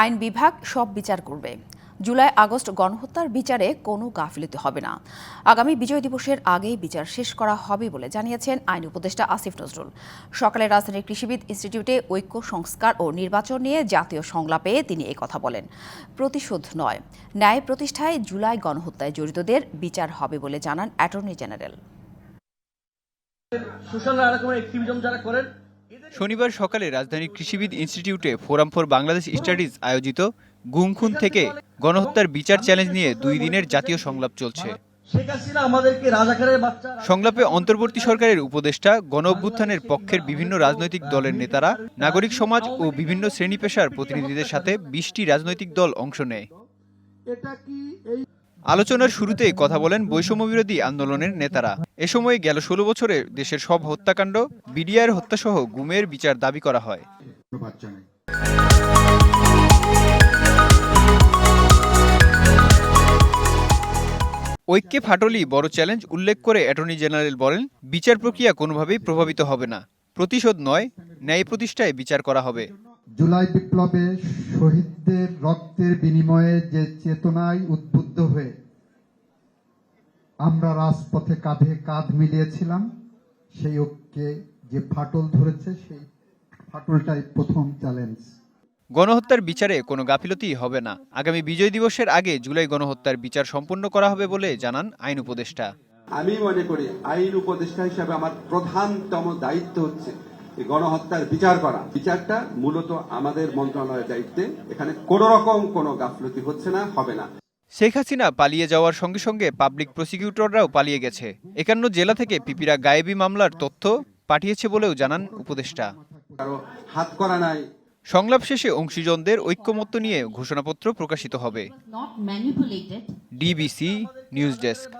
আইন বিভাগ সব বিচার করবে। জুলাই আগস্ট গণহত্যার বিচারে কোনো গাফিলতি হবে না। আগামী বিজয় দিবসের আগেই বিচার শেষ করা হবে বলে জানিয়েছেন আইন উপদেষ্টা আসিফ নজরুল। সকালে রাজধানীর কৃষিবিদ ইনস্টিটিউটে ঐক্য সংস্কার ও নির্বাচন নিয়ে জাতীয় সংলাপে তিনি কথা বলেন। প্রতিশোধ নয়, ন্যায় প্রতিষ্ঠায় জুলাই গণহত্যায় জড়িতদের বিচার হবে বলে জানান অ্যাটর্নি জেনারেল। সোশ্যাল যারা করেন শনিবার সকালে রাজধানীর কৃষিবিদ ইনস্টিটিউটে ফোরাম ফর বাংলাদেশ স্টাডিজ আয়োজিত গুমখুন থেকে গণহত্যার বিচার চ্যালেঞ্জ নিয়ে দুই দিনের জাতীয় সংলাপ চলছে। সংলাপে অন্তর্বর্তী সরকারের উপদেষ্টা গণ অভ্যুত্থানের পক্ষের বিভিন্ন রাজনৈতিক দলের নেতারা নাগরিক সমাজ ও বিভিন্ন শ্রেণি পেশার প্রতিনিধিদের সাথে বিশটি রাজনৈতিক দল অংশ নেয়। আলোচনার শুরুতে কথা বলেন বৈষম্য বিরোধী আন্দোলনের নেতারা। এ সময় গেল ষোলো বছরে দেশের সব হত্যাকাণ্ড, বিডিআর হত্যাসহ গুমের বিচার দাবি করা হয়। ঐক্যে ফাটলি বড় চ্যালেঞ্জ উল্লেখ করে অ্যাটর্নি জেনারেল বলেন, বিচার প্রক্রিয়া কোনোভাবেই প্রভাবিত হবে না। প্রতিশোধ নয়, ন্যায় প্রতিষ্ঠায় বিচার করা হবে। জুলাই বিপ্লবে শহীদদের রক্তের বিনিময়ে যে চেতনায় উদ্বুদ্ধ হয়ে আমরা রাজপথে কাঁধে কাঁধ মিলিয়েছিলাম সেই ঐক্যে যে ফাটল ধরেছে সেই ফাটলটাই প্রথম চ্যালেঞ্জ। গণহত্যার বিচারে কোনো গাফিলতি হবে না। আগামী বিজয় দিবসের আগে জুলাই গণহত্যার বিচার সম্পন্ন করা হবে বলে জানান আইন উপদেষ্টা। আমি মনে করি আইন উপদেষ্টা হিসাবে আমার প্রধানতম দায়িত্ব হচ্ছে গণহত্যার বিচার করা। বিচারটা মূলত আমাদের মন্ত্রণালয়ের দায়িত্বে। এখানে কোন রকম কোনো গাফলতি হচ্ছে না হবে না। শেখ হাসিনা পালিয়ে যাওয়ার সঙ্গে সঙ্গে পাবলিক প্রসিকিউটররাও পালিয়ে গেছে। একান্ন জেলা থেকে পিপিরা গায়েবী মামলার তথ্য পাঠিয়েছে বলেও জানান উপদেষ্টা। হাত করা নাই। সংলাপ শেষে অংশীজনদের ঐক্যমত্য নিয়ে ঘোষণাপত্র প্রকাশিত হবে। DBC news desk.